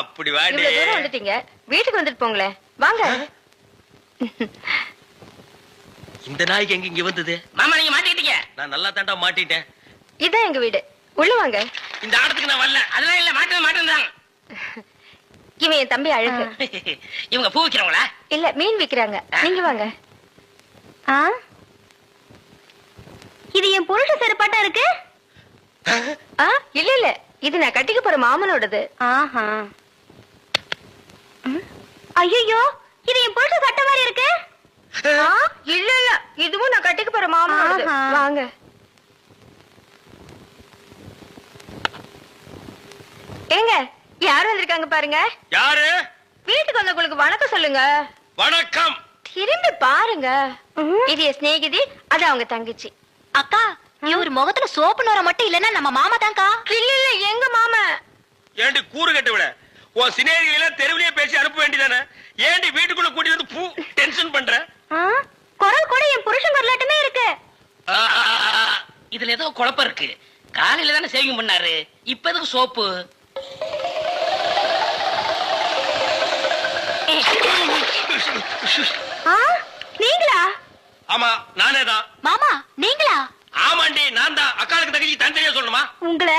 அப்படி வாடி. வந்துட்டீங்க. வீட்டுக்கு வந்துட்டு போங்களேன். வாங்க. இந்த நாய்க்கு எங்க இங்க வந்தது? மாமா நீங்க மாட்டிக்கிட்டீங்க. நான் நல்லா தாண்டா மாட்டிட்டேன். இதான் எங்க வீடு. உள்ள வாங்க. இந்த ஆடத்துக்கு நான் வரல. அதெல்லாம் இல்ல மாட்டேன் மாட்டேன் இவன் என் தம்பி அழகு. இவங்க பூ விக்கிறவங்களா? இல்ல மீன் விக்கிறாங்க. நீங்க வாங்க. ஆ? இது என் புருஷ செருப்பாட்டா இருக்கு? ஆ இல்ல இல்ல. இது நான் கட்டிக்க போற மாமனோடது. ஆஹா. ஐயோ இது என் புருஷ சட்டை மாதிரி இருக்கு. ஆ, இல்ல இல்ல. இதுவும் நான் கட்டிக்க போற ஆஹா. வாங்க. ஏங்க யார் வந்திருக்காங்க பாருங்க? யாரு? வீட்டுக்கு வந்தவங்களுக்கு வணக்கம் சொல்லுங்க. வணக்கம். திரும்பி பாருங்க. இது என் சிநேகிதி அது அவங்க தங்கச்சி. அக்கா இவர் முகத்துல சோப்பு நோர மட்டும் இல்லன்னா நம்ம மாமா தான்க்கா? இல்ல இல்ல எங்க மாமா? ஏண்டி கூறு கட்டு விட உன் சினேகிகளை தெருவிலேயே பேசி அனுப்ப வேண்டியதானே? ஏண்டி வீட்டுக்குள்ள கூட்டி வந்து பூ டென்ஷன் பண்ற? குரல் கூட என் புருஷன் குரலாட்டமே இருக்கு. இதுல ஏதோ குழப்பம் இருக்கு. காலையில தானே சேவிங் பண்ணாரு. இப்ப எதுக்கு சோப்பு? நீங்களா? ஆமா நானே தான் மாமா நீங்களா? ஆமாண்டி நான் தான் அக்காளுக்கு தங்கச்சி தனித்தனியா சொல்லணுமா? உங்களை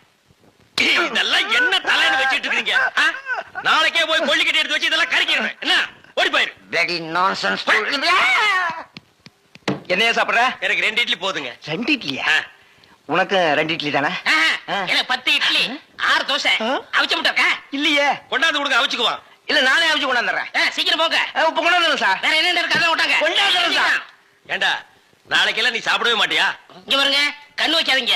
இதெல்லாம் என்ன தலைன்னு வச்சிட்டு இருக்கீங்க? நாளைக்கே போய் கொள்ளிக்கட்டி எடுத்து வச்சு இதெல்லாம் கறிக்கிறேன். என்ன? ஓடி போயிரு. Nonsense fool. என்னையா சாப்பிடுற? எனக்கு ரெண்டு இட்லி போதுங்க. ரெண்டு இட்லியா. உனக்கு ரெண்டு இட்லி தானே? எனக்கு பத்து இட்லி ஆறு தோசை? அவிச்ச முட்டை இருக்கா? இல்லையே. கொண்டாந்து கொடுங்க அவிச்சுக்குவான் இல்ல நானே அவிச்சு கொண்டாந்துறேன். சீக்கிரம் போங்க. இப்ப கொண்டாந்துறேன் சார். வேற என்ன இருக்கு அதான் விட்டாங்க கொண்டாந்துறேன் சார். ஏண்டா நாளைக்கெல்லாம் நீ சாப்பிடவே மாட்டியா? இங்க பாருங்க கண்ணு வைக்காதீங்க.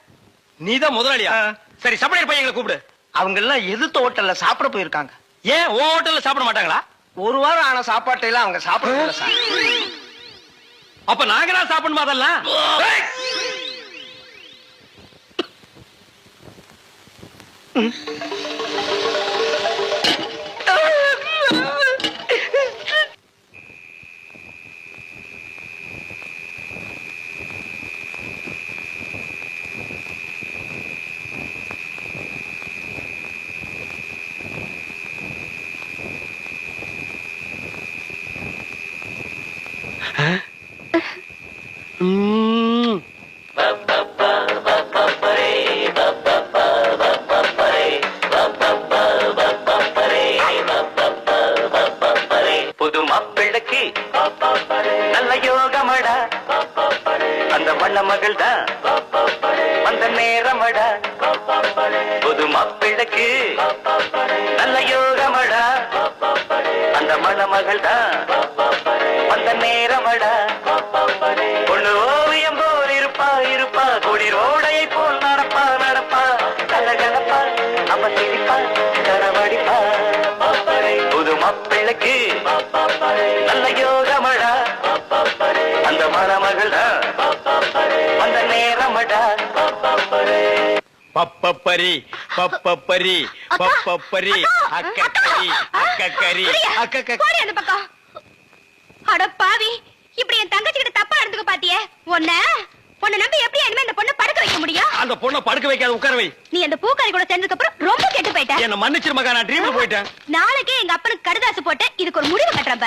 நீதான் முதலாளியா. சரி சப்ளையர் பையங்களை கூப்பிடு. அவங்க எல்லாம் எதிர்த்த ஹோட்டல்ல சாப்பிட போயிருக்காங்க. ஏன் உன் ஹோட்டல்ல சாப்பிட மாட்டாங்களா? ஒரு வாரம் ஆன சாப்பாட்டை எல்லாம் அவங்க சாப்பிட சார். அப்ப நாங்க தான் சாப்பிடணுமா அதெல்லாம்? ஏய்! புது மாப்பிள்ளைக்கு நல்ல யோகமடா. அந்த வண்ண மகள் தான் வந்த நேரமடா. புது மாப்பிள்ளைக்கு நல்ல யோகமடா. அந்த மணமகள் தான் வந்த நேரமடா பொண்ணு ஓவியம் போல் இருப்பா இருப்பா. குளிரோடையை போல் நடப்பா நடப்பா. கலகலப்பா அவ சிரிப்பா கரவடிப்பா. புது மாப்பிள்ளைக்கு நல்ல யோகமடா அந்த மணமகள் வந்த நேரமடா பப்பப்பரி பப்பப்பரி அக்கா, பப்பப்பரி அக்கா, அக்கக்கரி அக்கா, அக்கக்கரி பிரியா, அக்கக்க போடி அந்த பக்கம் அட பாவி. இப்படி என் தங்கச்சி கிட்ட தப்பா நடந்துக்க பாத்தியே? உன்ன உன்னை நம்பி எப்படி இனிமே இந்த பொண்ணை படுக்க வைக்க முடியும்? அந்த பொண்ணை படுக்க வைக்காத உட்கார வை. நீ அந்த பூக்காரி கூட சேர்ந்ததுக்கு அப்புறம் ரொம்ப கெட்டு போயிட்ட. என்ன மன்னிச்சிரு மகா நான் ட்ரீம்ல போயிட்டேன். நாளைக்கே எங்க அப்பனுக்கு கடுதாசு போட்டு இதுக்கு ஒரு முடிவு கட்டுறேன் பாரு.